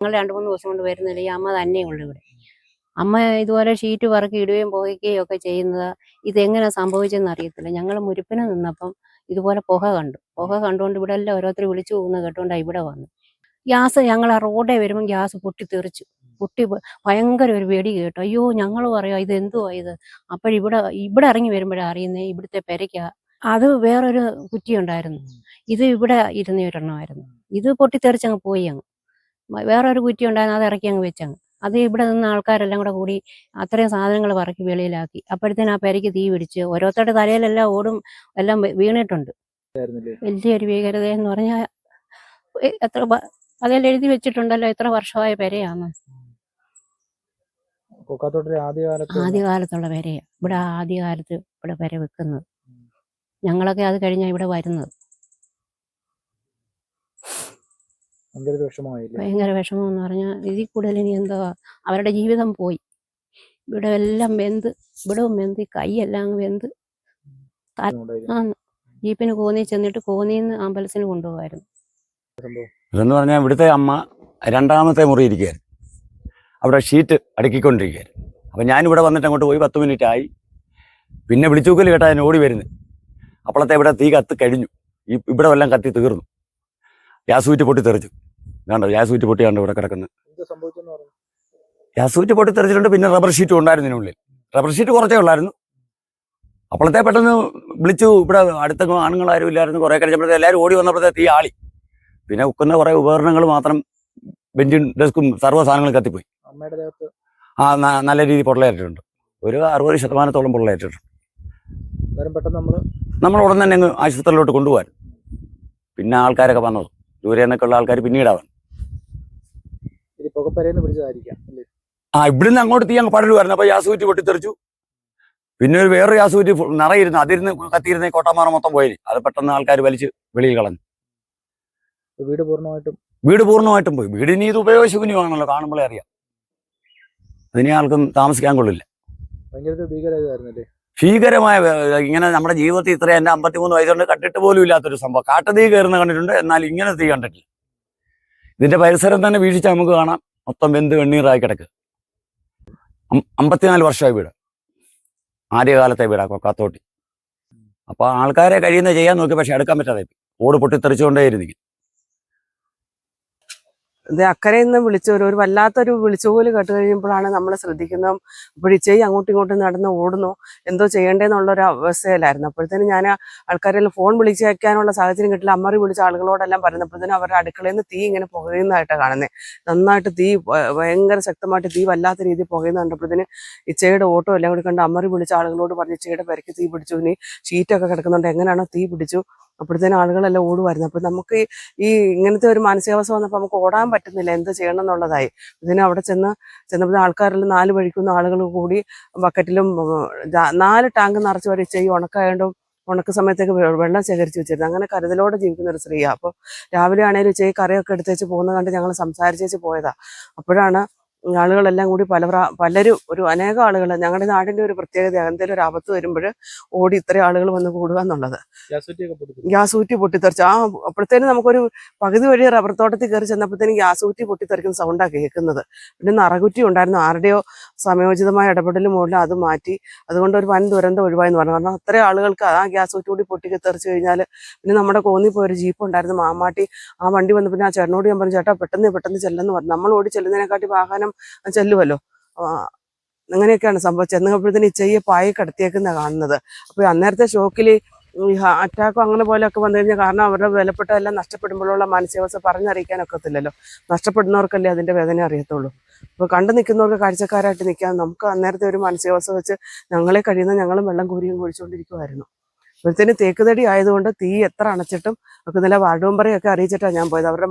ഞങ്ങൾ രണ്ട് മൂന്ന് ദിവസം കൊണ്ട് വരുന്നില്ല ഈ അമ്മ തന്നെ ഉള്ളു ഇവിടെ. അമ്മ ഇതുപോലെ ഷീറ്റ് പറക്കി ഇടുകയും പോകുകയും ഒക്കെ ചെയ്യുന്നത് ഇതെങ്ങനെ സംഭവിച്ചെന്ന് അറിയത്തില്ല. ഞങ്ങൾ മുരിപ്പിന് നിന്നപ്പം ഇതുപോലെ പുക കണ്ടു. പുക കണ്ടുകൊണ്ട് ഇവിടെ എല്ലാം ഓരോരുത്തർ വിളിച്ചു പോകുന്നത് കേട്ടുകൊണ്ടാണ് ഇവിടെ വന്നു. ഗ്യാസ് ഞങ്ങൾ ആ റോഡേ വരുമ്പോൾ ഗ്യാസ് പൊട്ടി തെറിച്ചു പൊട്ടി ഭയങ്കര ഒരു വെടി കേട്ടു. അയ്യോ ഞങ്ങൾ പറയാ ഇത് എന്തുവാ ഇത്? അപ്പോഴിവിടെ ഇവിടെ ഇറങ്ങി വരുമ്പോഴാണ് അറിയുന്നേ ഇവിടുത്തെ പെരയ്ക്ക അത് വേറൊരു കുറ്റി ഉണ്ടായിരുന്നു ഇത് ഇവിടെ ഇരുന്ന ഒരെണ്ണമായിരുന്നു. ഇത് പൊട്ടിത്തെറിച്ചങ്ങ് പോയി അങ്ങ്. വേറൊരു കുറ്റി ഉണ്ടായിരുന്നു അത് ഇറക്കി അങ്ങ് വെച്ചങ്ങ്. അത് ഇവിടെ നിന്ന് ആൾക്കാരെല്ലാം കൂടെ കൂടി അത്രയും സാധനങ്ങൾ പറക്കി വെളിയിലാക്കി. അപ്പോഴത്തേനും ആ പെരയ്ക്ക് തീ പിടിച്ച് ഓരോരുത്തരുടെ തലയിലെല്ലാം ഓടും എല്ലാം വീണിട്ടുണ്ട്. വലിയൊരു ഭീകരത എന്ന് പറഞ്ഞാൽ എത്ര അതെല്ലാം അതിൽ എഴുതി വെച്ചിട്ടുണ്ടല്ലോ എത്ര വർഷമായ പെരയാണ് ആദ്യകാലത്തുള്ള പെരയാണ് ഇവിടെ ആദ്യകാലത്ത് ഇവിടെ പെര വെക്കുന്നത്. ഞങ്ങളൊക്കെ അത് കഴിഞ്ഞാൽ ഇവിടെ വരുന്നത്. ഭയങ്കര വിഷമമായില്ലേ? ഭയങ്കര വിഷമം എന്ന് പറഞ്ഞാൽ ഇതിൽ കൂടുതൽ ഇനി എന്താ അവരുടെ ജീവിതം പോയി. ഇവിടെ എല്ലാം വെന്ത് ഇവിടവും വെന്ത് കൈയെല്ലാം വെന്ത്. ആ ജീപ്പിന് കോന്നി ചെന്നിട്ട് കോന്നിന്ന് അമ്പലത്തിന് കൊണ്ടുപോകായിരുന്നു. ഇതെന്ന് പറഞ്ഞാൽ ഇവിടുത്തെ അമ്മ രണ്ടാമത്തെ മുറി ഇരിക്കുകയായിരുന്നു. അവിടെ ഷീറ്റ് അടുക്കിക്കൊണ്ടിരിക്കുകയായിരുന്നു. അപ്പം ഞാനിവിടെ വന്നിട്ട് അങ്ങോട്ട് പോയി പത്ത് മിനിറ്റ് ആയി. പിന്നെ വിളിച്ചൂക്കൽ കേട്ടാ ഞാൻ ഓടി വരുന്നത്. അപ്പോഴത്തെ ഇവിടെ തീ കത്ത് കഴിഞ്ഞു. ഈ ഇവിടെ എല്ലാം കത്തി തീർന്നു. ഗ്യാസ് ഊറ്റി പൊട്ടി തെറിച്ചു കണ്ടോ ഗ്യാസ് ഊറ്റി പൊട്ടി കണ്ടോ ഇവിടെ കിടക്കുന്നത് എന്ത് സംഭവിച്ചെന്ന് പറഞ്ഞു? ഗ്യാസ് ഊറ്റി പൊട്ടി തെറിച്ചിട്ടുണ്ട് പിന്നെ റബ്ബർ ഷീറ്റും ഉണ്ടായിരുന്നു ഉള്ളിൽ റബ്ബർ ഷീറ്റ് കുറച്ചേ ഉള്ളായിരുന്നു. അപ്പോഴത്തെ പെട്ടെന്ന് വിളിച്ചു ഇവിടെ അടുത്ത ആണുങ്ങളാരും ഇല്ലായിരുന്നു. കുറേ കഴിഞ്ഞപ്പോഴത്തെ എല്ലാവരും ഓടി വന്നപ്പോഴത്തെ തീ ആളി. പിന്നെ ഉക്കുന്ന കുറേ ഉപകരണങ്ങൾ മാത്രം ബെഞ്ചും ഡെസ്കും സർവ സാധനങ്ങളും കത്തിപ്പോയി. ആ നല്ല രീതിയിൽ പൊള്ളയേറ്റിട്ടുണ്ട് ഒരു അറുപത് ശതമാനത്തോളം പൊള്ളയേറ്റിട്ടുണ്ട് നമ്മൾ ഉടൻ തന്നെ അങ്ങ് ആശുപത്രിയിലോട്ട് കൊണ്ടുപോകാൻ. പിന്നെ ആൾക്കാരൊക്കെ വന്നത്. ദൂരെ നിന്നൊക്കെ ഉള്ള ആൾക്കാർ പിന്നീടാവാൻ. ആ ഇവിടുന്ന് അങ്ങോട്ട് തീ അങ്ങ് പടരുമായിരുന്നു അപ്പോൾ യാസൂറ്റി പൊട്ടിത്തെറിച്ചു. പിന്നെ ഒരു വേറൊരു യാസൂറ്റി നിറയിരുന്നു അതിരുന്ന് കത്തിയിരുന്ന കോട്ടമാറ മൊത്തം പോയി. അത് പെട്ടെന്ന് ആൾക്കാർ വലിച്ച് വെളിയിൽ കളഞ്ഞു. വീട് പൂർണമായിട്ടും വീട് പൂർണമായിട്ടും പോയി. വീട് ഇനി ഇത് ഉപയോഗശൂന്യമാണല്ലോ കാണുമ്പോഴേ അറിയാം. അതിനെ ആൾക്കും താമസിക്കാൻ കൊള്ളില്ല. ഭയങ്കര ഭീകരമായിരുന്നല്ലേ ഭീകരമായ ഇങ്ങനെ നമ്മുടെ ജീവിതത്തിൽ ഇത്ര എന്റെ അമ്പത്തിമൂന്ന് വയസ്സുകൊണ്ട് കണ്ടിട്ട് പോലും ഇല്ലാത്തൊരു സംഭവം. കാട്ടുതീ കയറുന്ന കണ്ടിട്ടുണ്ട് എന്നാൽ ഇങ്ങനെ തീ കണ്ടിട്ടില്ല. ഇതിന്റെ പരിസരം തന്നെ വീഴ്ച നമുക്ക് കാണാം. മൊത്തം വെന്ത് വെണ്ണീറായി കിടക്ക്. അമ്പത്തിനാല് വർഷമായി വീട്. ആദ്യകാലത്തെ വീടാ കൊക്കാത്തോട്ടി അപ്പോൾ ആൾക്കാരെ കഴിയുന്ന ചെയ്യാൻ നോക്കി പക്ഷെ എടുക്കാൻ പറ്റാതെ. ഓട് പൊട്ടിത്തെറിച്ചുകൊണ്ടേയിരുന്നു ഇത് അക്കരയിൽ നിന്ന് വിളിച്ചൊരു ഒരു ഒരു വല്ലാത്തൊരു വിളിച്ചുപോൽ കേട്ട് കഴിയുമ്പോഴാണ് നമ്മൾ ശ്രദ്ധിക്കുന്നത്. അപ്പോൾ ഇച്ചയി അങ്ങോട്ടും ഇങ്ങോട്ടും നടന്ന് ഓടുന്നു. എന്തോ ചെയ്യേണ്ടതെന്നുള്ള ഒരു അവസ്ഥയിലായിരുന്നു. അപ്പോഴത്തേനും ഞാൻ ആൾക്കാരെല്ലാം ഫോൺ വിളിച്ച് വയ്ക്കാനുള്ള സാഹചര്യം കിട്ടില്ല. അമ്മറി വിളിച്ച ആളുകളോടെല്ലാം പറയുന്നപ്പോഴത്തേനും അവരുടെ അടുക്കളയിൽ നിന്ന് തീ ഇങ്ങനെ പുകയുന്നതായിട്ടാണ് കാണുന്നത് നന്നായിട്ട് തീ ഭയങ്കര ശക്തമായിട്ട് തീ വല്ലാത്ത രീതിയിൽ പുകയുന്ന കണ്ടപ്പോഴത്തേന് ഇച്ചയുടെ ഓട്ടോ എല്ലാം കൂടി കണ്ട് അമ്മറി വിളിച്ച ആളുകളോട് പറഞ്ഞ് ഇച്ചയുടെ പെരക്ക് തീ പിടിച്ചു. ഇനി ഷീറ്റൊക്കെ കിടക്കുന്നുണ്ട്. എങ്ങനെയാണോ തീ പിടിച്ചു. അപ്പോഴത്തേനും ആളുകളെല്ലാം ഓടുമായിരുന്നു. അപ്പം നമുക്ക് ഈ ഇങ്ങനത്തെ ഒരു മാനസികാവസ്ഥ വന്നപ്പോൾ നമുക്ക് ഓടാൻ പറ്റുന്നില്ല. എന്ത് ചെയ്യണം എന്നുള്ളതായി ഇതിന് അവിടെ ചെന്ന് ചെന്നപ്പോൾ ആൾക്കാരെല്ലാം നാല് വഴിക്കുന്ന ആളുകൾ കൂടി ബക്കറ്റിലും നാല് ടാങ്ക് നിറച്ച് വരെ ഈ ഉണക്കായതുകൊണ്ടും ഉണക്ക സമയത്തേക്ക് വെള്ളം ശേഖരിച്ച് വെച്ചിരുന്നു. അങ്ങനെ കരുതലോടെ ജീവിക്കുന്ന ഒരു സ്ത്രീയാണ് അപ്പോൾ രാവിലെ ആണെങ്കിലും ഉച്ചയ്ക്ക് കറിയൊക്കെ എടുത്തേച്ച് പോകുന്നത് കണ്ട് ഞങ്ങൾ സംസാരിച്ചേച്ച് പോയതാണ് അപ്പോഴാണ് ആളുകളെല്ലാം കൂടി പല പലരും ഒരു അനേകം ആളുകൾ ഞങ്ങളുടെ നാടിന്റെ ഒരു പ്രത്യേകത എന്തെങ്കിലും ഒരു ആപത്ത് വരുമ്പോൾ ഓടി ഇത്രയും ആളുകൾ വന്ന് കൂടുക എന്നുള്ളത്. ഗ്യാസ് പൊട്ടിത്തെറിച്ചു. ഊറ്റി പൊട്ടിത്തെറിച്ചു ആ അപ്പോഴത്തേനും നമുക്കൊരു പകുതി വഴി റബ്ബർ തോട്ടത്തിൽ കയറി ചെന്നപ്പോഴത്തേനും ഗ്യാസ് ഊറ്റി പൊട്ടിത്തെറിക്കുന്ന സൗണ്ടാണ് കേൾക്കുന്നത്. പിന്നെ നറകുറ്റി ഉണ്ടായിരുന്നു ആരുടെയോ സമയോചിതമായ ഇടപെടൽ മുകളിൽ അത് മാറ്റി അതുകൊണ്ട് ഒരു വൻ ദുരന്തം ഒഴിവായെന്ന് പറഞ്ഞു. കാരണം അത്രയും ആളുകൾക്ക് ആ ഗ്യാസ് ഊറ്റി കൂടി പൊട്ടി തെറിച്ച് കഴിഞ്ഞാൽ പിന്നെ നമ്മുടെ കോന്നി പോയൊരു ജീപ്പ് ഉണ്ടായിരുന്നു മാമാട്ടി ആ വണ്ടി വന്നപ്പോൾ പിന്നെ ആ ചേട്ടനോട് ഞാൻ പറഞ്ഞു ചേട്ടാ പെട്ടെന്ന് പെട്ടെന്ന് ചെല്ലെന്ന് പറഞ്ഞു. നമ്മൾ ഓടി ചെല്ലുന്നതിനെക്കാട്ടി വാഹനം ചെല്ലുമല്ലോ ആ, അങ്ങനെയൊക്കെയാണ് സംഭവിച്ചത്. എന്നപ്പോഴത്തേന് ചെയ്യ പായി കടത്തിയേക്കുന്ന കാണുന്നത്. അപ്പോൾ അന്നേരത്തെ ഷോക്കിൽ ഈ അറ്റാക്കോ അങ്ങനെ പോലെയൊക്കെ വന്നു കഴിഞ്ഞാൽ കാരണം അവരുടെ വിലപ്പെട്ടതെല്ലാം നഷ്ടപ്പെടുമ്പോഴുള്ള മാനസികാവസ്ഥ പറഞ്ഞറിയിക്കാനൊക്കത്തില്ലല്ലോ നഷ്ടപ്പെടുന്നവർക്കല്ലേ അതിന്റെ വേദന അറിയത്തുള്ളൂ. അപ്പോൾ കണ്ടു നിൽക്കുന്നവർക്ക് കാഴ്ചക്കാരായിട്ട് നിൽക്കാൻ നമുക്ക് അന്നേരത്തെ ഒരു മാനസികാവസ്ഥ വെച്ച് ഞങ്ങളെ കഴിയുന്ന ഞങ്ങളും വെള്ളം കോരിയും കുഴിച്ചുകൊണ്ടിരിക്കുമായിരുന്നു അപ്പോഴത്തേന് തേക്കുതടി ആയതുകൊണ്ട് തീ എത്ര അണച്ചിട്ടും ഒക്കെ നല്ല വാർഡ് മെമ്പറെയൊക്കെ അറിയിച്ചിട്ടാണ് ഞാൻ പോയത്. അവരുടെ